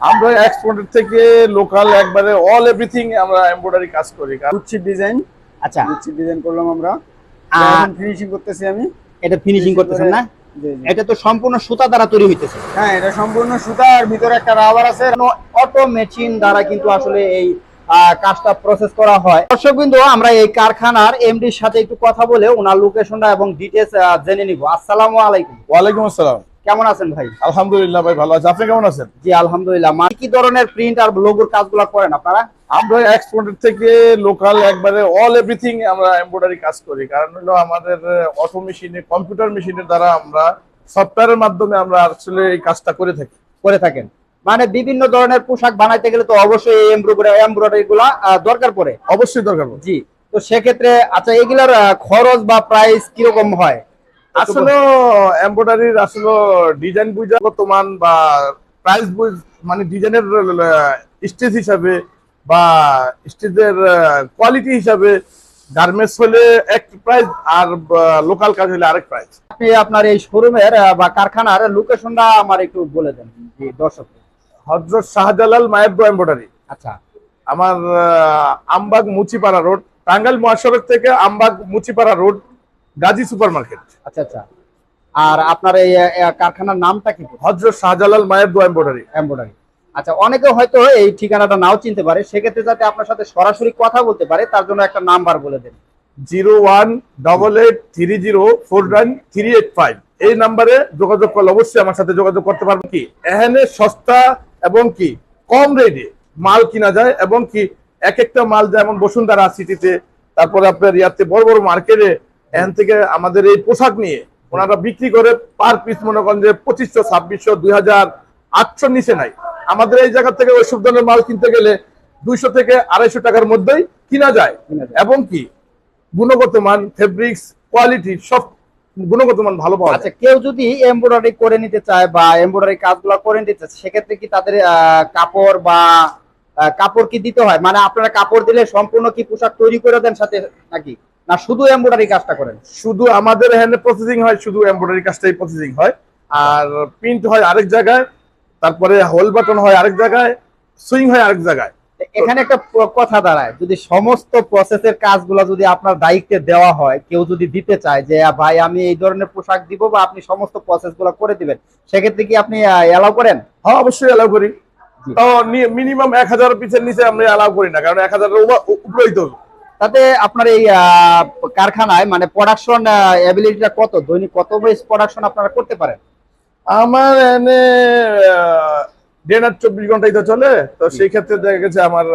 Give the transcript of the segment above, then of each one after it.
আমরা এক্সপোর্টের থেকে লোকাল একবারে অল এভরিথিং আমরা এমব্রয়ডারি কাজ করি। গুচ্ছির ডিজাইন আচ্ছা। গুচ্ছির ডিজাইন করলাম আমরা। আর- ফিনিশিং করতেছি আমি। এটা ফিনিশিং করতেছেন না। এটা তো সম্পূর্ণ সুতা দ্বারা তৈরি হইতেছে। হ্যাঁ এটা সম্পূর্ণ সুতা আর ভিতরে একটা রাবার আছে। অটো মেশিন দ্বারা কিন্তু আসলে এই কাজটা প্রসেস করা হয়। দর্শক বিন্দু আমরা এই কারখানার এমডির সাথে একটু কথা বলে ওনার লোকেশনটা এবং ডিটেলস জেনে নিব। আসসালামু আলাইকুম। ওয়ালাইকুম আসসালাম। কেমন আছেন ভাই? আলহামদুলিল্লাহ ভাই ভালো আছে। আপনি কেমন আছেন? জি আলহামদুলিল্লাহ। মা কি ধরনের প্রিন্ট আর লোগোর কাজগুলো করেন আপনারা? আমরা এক্সপোর্টের থেকে লোকাল একবারে অল এভরিথিং আমরা এমব্রয়ডারি কাজ করি। কারণ হলো আমাদের অটো মেশিনে কম্পিউটার মেশিনের দ্বারা আমরা সফটওয়্যারের মাধ্যমে আমরা আসলে এই কাজটা করে থাকি। করে থাকেন। মানে বিভিন্ন ধরনের পোশাক বানাইতে গেলে তো অবশ্যই এমব্রয়ডারি গুলা দরকার পড়ে। অবশ্যই দরকার পড়ে। জি তো সেক্ষেত্রে আচ্ছা এগুলার খরচ বা প্রাইস কীরকম হয়? আসলে এমব্রয়ডারির আসলে ডিজাইন বুঝা কত মান বা প্রাইস বুঝ মানে ডিজাইনের স্টেজ হিসাবে বা স্টেজের কোয়ালিটি হিসাবে গার্মেন্টস হলে এক প্রাইস আর লোকাল কাজ হলে আরেক প্রাইস আপনি আপনার এই শোরুমের বা কারখানার লোকেশনটা আমার একটু বলে দেন দর্শক। হজরত শাহজালাল মায়ের এমব্রয়ডারি আচ্ছা। আমার আমবাগ মুচিপাড়া রোড টাঙ্গাইল মহাসড়ক থেকে Ambag Muchipara road Gazi super market আচ্ছা আচ্ছা। আর আপনার এই কারখানার নামটা কি? হজরত শাহজালাল মায়ের দো এমব্রয়ডারি। এমব্রয়ডারি। আচ্ছা অনেকে হয়তো এই ঠিকানাটা নাও চিনতে পারে সেক্ষেত্রে যাতে আপনার সাথে সরাসরি কথা বলতে পারে তার জন্য একটা নাম্বার বলে দেন। Zero one double eight three zero four nine three eight five. এই নাম্বারে যোগাযোগ করলে অবশ্যই আমার সাথে যোগাযোগ করতে পারবেন কি? এখানে সস্তা এবং কি কম রেটে মাল কিনা যায় এবং কি এক একটা মাল যেমন বসুন্ধরা সিটিতে তারপরে আপনার ইয়াতে বড় বড় মার্কেটে এখান থেকে আমাদের এই পোশাক নিয়ে ওনারা বিক্রি করে পার পিস মনে করেন যে পঁচিশশো ছাব্বিশশো দুই হাজার আটশোর নিচে নাই। আমাদের এই জায়গা থেকে ওইসব ধরনের মাল কিনতে গেলে দুইশো থেকে আড়াইশো টাকার মধ্যেই কিনা যায়। এবং কি? গুণগত মান ফেব্রিক্স কোয়ালিটি সব গুণগত মান ভালো পাওয়া আচ্ছা যায় কেউ যদি এমব্রয়ডারি করে নিতে চায় বা এমব্রয়ডারি কাজগুলো করে নিতে চায় সেক্ষেত্রে কি তাদের কাপড় বা কাপড় কি দিতে হয়? মানে আপনারা কাপড় দিলে সম্পূর্ণ কি পোশাক তৈরি করে দেন সাথে নাকি? না শুধু এমব্রয়ডারি কাজটা করেন? শুধু আমাদের এখানে প্রসেসিং হয় শুধু এমব্রয়ডারি কাজটাই প্রসেসিং হয়। আর প্রিন্ট হয় আরেক জায়গায় তারপরে হোল বাটন হয় আরেক জায়গায় সুইং হয় আরেক জায়গায়। এখানে একটা কথা দাঁড়ায় যদি সমস্ত প্রসেসের কাজগুলো যদি আপনার দায়িত্বে দেওয়া হয় কেউ যদি দিতে চায় যে ভাই আমি এই ধরনের পোশাক দিব বা আপনি সমস্ত প্রসেসগুলো করে দিবেন সেক্ষেত্রে কি আপনি এলাও করেন? হ্যাঁ অবশ্যই অ্যালাউ করি। জি। তো মিনিমাম এক হাজার পিসের নিচে আমরা অ্যালাউ করি না কারণ এক হাজারের উপরেই তো। তাতে আপনার এই কারখানায় মানে প্রোডাকশন এবিলিটিটা কত? দৈনিক কত বেশ প্রোডাকশন আপনারা করতে পারেন? আমার এনে দেড় আর চব্বিশ ঘন্টাই তো চলে তো সেই ক্ষেত্রে দেখা গেছে আমার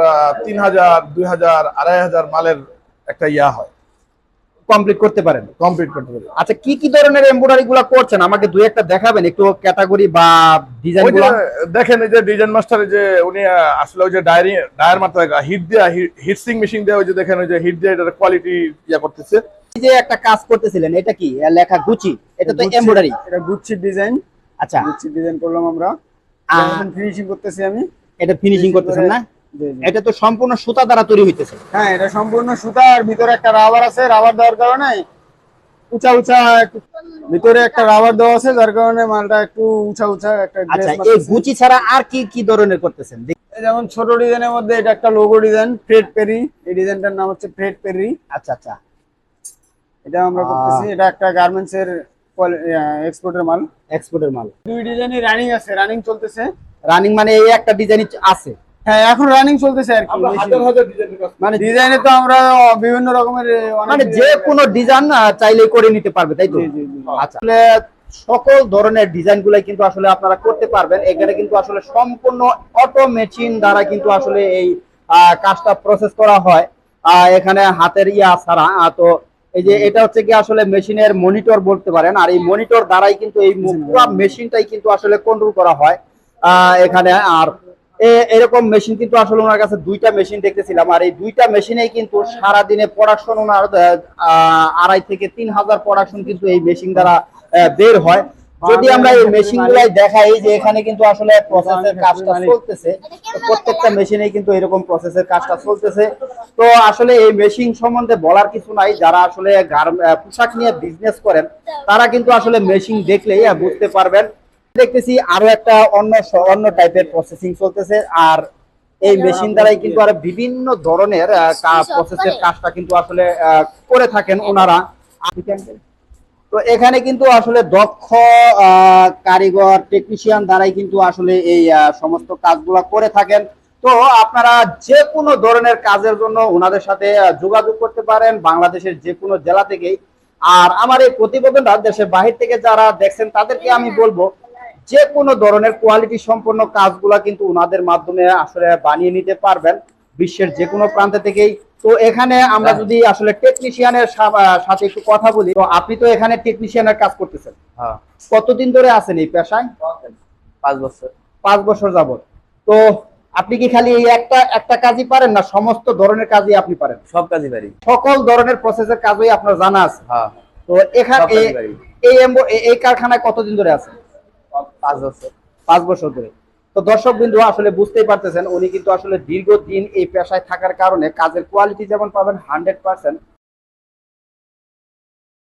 তিন হাজার দুই হাজার আড়াই হাজার মালের একটা ইয়া হয়। কমপ্লিট করতে পারেন? কমপ্লিট করতে পারি। আচ্ছা কি কি ধরনের এমব্রয়ডারি গুলা করছেন? আমাকে দুই একটা দেখাবেন একটু ক্যাটাগরি বা ডিজাইনগুলা। দেখেন এই যে ডিজাইন মাস্টার যে উনি আসলে ওই যে ডায়েরি ডায়ের মাত্রা হিট দেওয়া হিটসিং মেশিন দেওয়া ওই যে দেখেন ওই যে হিট দিয়ে এটার কোয়ালিটি ইয়া করতেছে। এই যে একটা কাজ করতেছিলেন এটা কি? লেখা গুচি এটা তো এমব্রয়ডারি এটা গুচ্ছির ডিজাইন আচ্ছা। গুচ্ছির ডিজাইন করলাম আমরা। ফিনিশিং করতেছি আমি। এটা ফিনিশিং করতেছেন না। এটা তো সম্পূর্ণ সুতা দ্বারা তৈরি হইতেছে। হ্যাঁ এটা সম্পূর্ণ সুতা আর ভিতরে একটা রাবার আছে। রাবার দেওয়ার কারণে উঁচা উঁচা ভিতরে একটা রাবার দেওয়া আছে যার কারণে মালটা একটু উঁচা উঁচা একটা আচ্ছা এই গুচি ছাড়া আর কি কি ধরনের করতেছেন? যেমন ছোট ডিজাইনের মধ্যে এটা একটা লোগো ডিজাইন ফ্রেড পেরি এই ডিজাইনটার নাম হচ্ছে ফ্রেড পেরি আচ্ছা আচ্ছা। এটা আমরা। করতেছি। এটা একটা গার্মেন্টস এর এক্সপোর্টের মাল। এক্সপোর্টের মাল। দুই ডিজাইনই রানিং আছে রানিং চলতেছে। রানিং মানে এই একটা ডিজাইন আছে। হ্যাঁ এখন রানিং চলতেছে আর কি মানে ডিজাইনে তো আমরা বিভিন্ন রকমের মানে যে কোনো ডিজাইন চাইলে করে নিতে পারবে তাই তো। আচ্ছা আসলে সকল ধরনের ডিজাইন গুলাই কিন্তু আসলে আপনারা করতে পারবেন। এখানে কিন্তু আসলে সম্পূর্ণ অটো মেশিন দ্বারা কিন্তু আসলে এই কাজটা প্রসেস করা হয়। আহ, এখানে হাতের ইয়া ছাড়া তো এই যে এটা হচ্ছে কি আসলে মেশিনের মনিটর বলতে পারেন। আর এই মনিটর দ্বারাই কিন্তু এই পুরো মেশিনটাই কিন্তু আসলে কন্ট্রোল করা হয় আহ, এখানে। আর এরকম মেশিন কিন্তু আসলে ওনার কাছে দুইটা মেশিন দেখতেছিলাম। আর এই দুইটা মেশিনেই কিন্তু সারা দিনে প্রোডাকশন ওনার আড়াই থেকে তিন হাজার প্রোডাকশন কিন্তু এই মেশিন দ্বারা বের হয়। যদি আমরা এই মেশিন গুলাই দেখাই যে এখানে কিন্তু আসলে প্রসেসের কাজটা চলতেছে প্রত্যেকটা মেশিনে কিন্তু এরকম প্রসেসের কাজটা চলতেছে। তো আসলে এই মেশিন সম্বন্ধে বলার কিছু নাই। যারা আসলে পোশাক নিয়ে বিজনেস করেন, তারা কিন্তু আসলে মেশিন দেখলেই বুঝতে পারবেন। দেখতেছি আরও একটা অন্য অন্য টাইপের প্রসেসিং চলতেছে। আর এই মেশিন দ্বারাই কিন্তু আরও বিভিন্ন ধরনের প্রসেসের কাজটা কিন্তু আসলে করে থাকেন ওনারা। তো এখানে কিন্তু আসলে দক্ষ কারিগর টেকনিশিয়ান দ্বারাই কিন্তু আসলে এই সমস্ত কাজগুলো করে থাকেন। তো আপনারা যে কোনো ধরনের কাজের জন্য ওনাদের সাথে যোগাযোগ করতে পারেন বাংলাদেশের যে কোনো জেলা থেকেই। আর আমার এই প্রতিবেদনটা দেশের বাহির থেকে যারা দেখছেন তাদেরকে আমি বলব যে কোনো ধরনের কোয়ালিটি সম্পন্ন কাজগুলা কিন্তু ওনাদের মাধ্যমে আসলে বানিয়ে নিতে পারবেন বিশ্বের যে কোনো প্রান্ত থেকেই। তো এখানে আমরা যদি আসলে টেকনিশিয়ানের সাথে একটু কথা বলি তো আপনি তো এখানে টেকনিশিয়ানের কাজ করতেছেন। হ্যাঁ। কতদিন ধরে আছেন এই পেশায়? পাঁচ বছর। পাঁচ বছর যাবত তো আপনি কি খালি এই একটা একটা কাজই পারেন না সমস্ত ধরনের কাজই আপনি পারেন? সব কাজই পারি। সকল ধরনের প্রসেসের কাজই আপনার জানা আছে। হ্যাঁ। তো এখানে এই- এই কারখানায় কতদিন ধরে আছেন? পাঁচ বছর পাঁচ বছর ধরে। তো দর্শক বিন্দু আসলে বুঝতেই পারতেছেন, উনি কিন্তু আসলে দীর্ঘদিন এই পেশায় থাকার কারণে কাজের কোয়ালিটি যেমন পাবেন হান্ড্রেড পার্সেন্ট